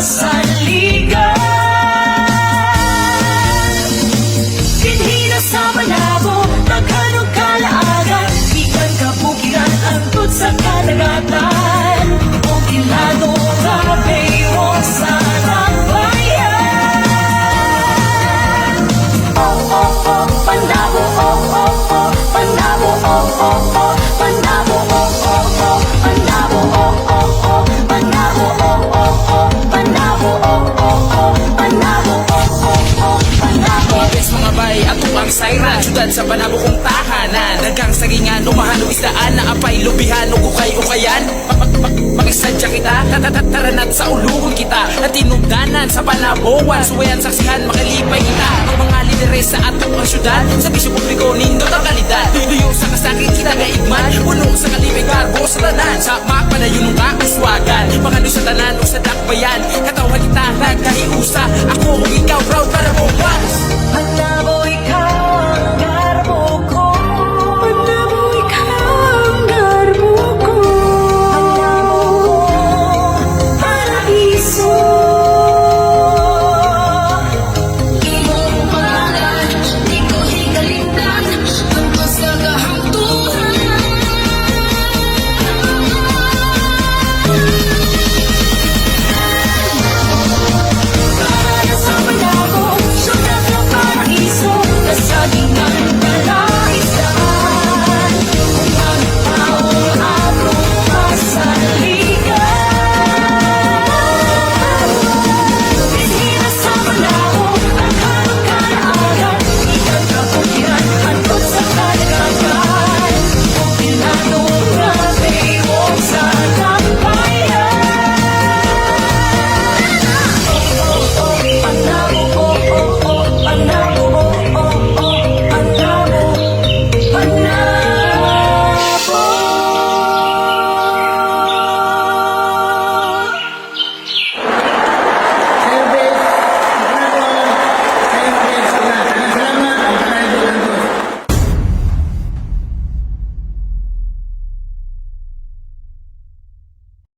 sa liga. Pinhina sa malabo, maghanong kalaagan Ikan kabukiran, angkot sa kadagatan Ang ilado, kabeyo sa Oh, oh, oh, Panabo, oh, oh, oh oh, oh, oh tahanan. Dagang sagingan, umahan o isdaan Na apay, lubihan o ukay-ukayan Pakisadya kita, tatataranat sa uluhon kita. At tinugdanan sa panabuwan Suwayan saksihan, makalipay kita. Ang mga lideres sa atong ang syudad Sa bisyo publiko, nindot ang kalidad. Duyo sa kasakit, kita gaigman Puno sa kalibay, garbo sa tanan. Sa mapanayon ng kauswagan Mga sa